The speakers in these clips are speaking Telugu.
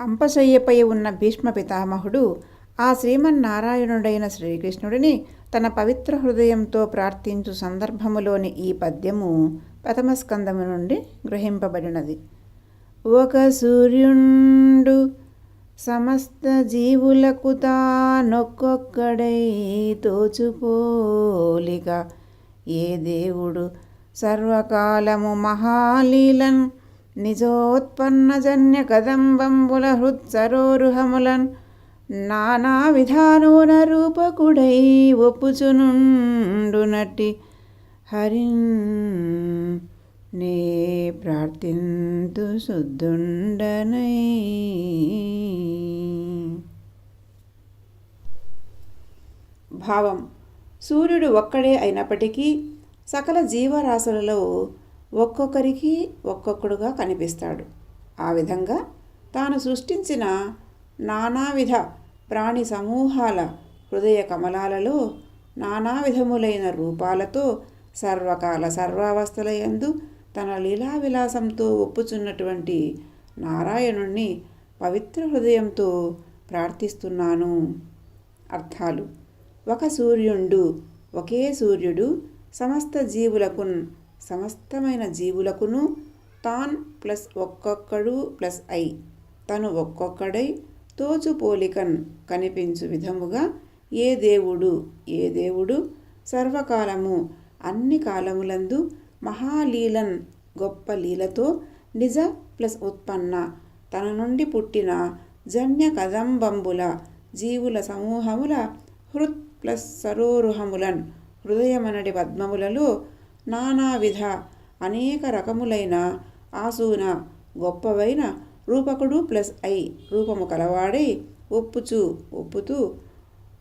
అంపశయ్యపై ఉన్న భీష్మ పితామహుడు ఆ శ్రీమన్నారాయణుడైన శ్రీకృష్ణుడిని తన పవిత్ర హృదయంతో ప్రార్థించు సందర్భములోని ఈ పద్యము ప్రథమ స్కందము నుండి గ్రహింపబడినది. ఒక సూర్యుండు సమస్త జీవులకు తానొక్కొక్కడై తోచుపోలిగా ఏ దేవుడు సర్వకాలము మహాలీలన్ నిజోత్పన్నజన్య కదంబంబుల హృత్సరోరుహములన్ నానా విధానోన రూపకుడై ఒప్పుచునుండునట్టి. హరిన్ నే ప్రార్థింతు శుద్ధుండనై భావం. సూర్యుడు ఒక్కడే అయినప్పటికీ సకల జీవరాశులలో ఒక్కొక్కరికి ఒక్కొక్కడుగా కనిపిస్తాడు. ఆ విధంగా తాను సృష్టించిన నానావిధ ప్రాణి సమూహాల హృదయ కమలాలలో నానా విధములైన రూపాలతో సర్వకాల సర్వావస్థలయందు తన లీలా విలాసంతో ఒప్పుచున్నటువంటి నారాయణుణ్ణి పవిత్ర హృదయంతో ప్రార్థిస్తున్నాను. అర్థాలు. ఒక సూర్యుండు ఒకే సూర్యుడు సమస్త జీవులకు సమస్తమైన జీవులకును తాన్ ప్లస్ ఒక్కొక్కడు ప్లస్ ఐ. తను ఒక్కొక్కడై తోచు పోలికన్ కనిపించు విధముగా ఏ దేవుడు ఏ దేవుడు సర్వకాలము అన్ని కాలములందు మహాలీలన్ గొప్ప లీలతో నిజ ప్లస్ ఉత్పన్న. తన నుండి పుట్టిన జన్య కదంబంబుల జీవుల సమూహముల హృత్ ప్లస్ సరోరుహములన్ హృదయమనడి పద్మములలో నానావిధ అనేక రకములైన ఆసూన గొప్పవైన రూపకుడు ప్లస్ ఐ రూపము కలవాడై ఒప్పుచు ఒప్పుతూ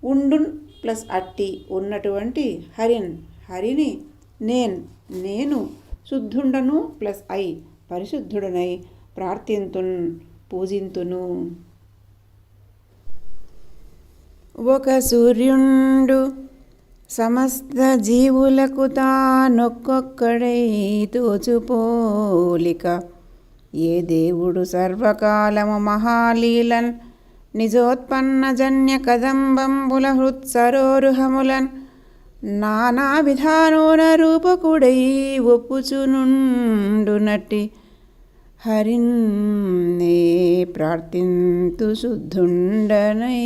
ఉండున్ ప్లస్ అట్టి ఉన్నటువంటి హరిన్. హరిని నేన్ నేను శుద్ధుండను ప్లస్ ఐ పరిశుద్ధుడనై ప్రార్థింతున్ పూజింతును. ఒక సూర్యుండు సమస్త జీవులకు తానొక్కొక్కడై తోచుపోలిక. ఏ దేవుడు సర్వకాలము మహాలీలన్ నిజోత్పన్న జన్య కదంబంబుల హృత్సరోరుహములన్ నానా విధానోన రూపకుడై ఒప్పుచునుండునట్టి. హరిన్ నే ప్రార్థింతు శుద్ధుండనై.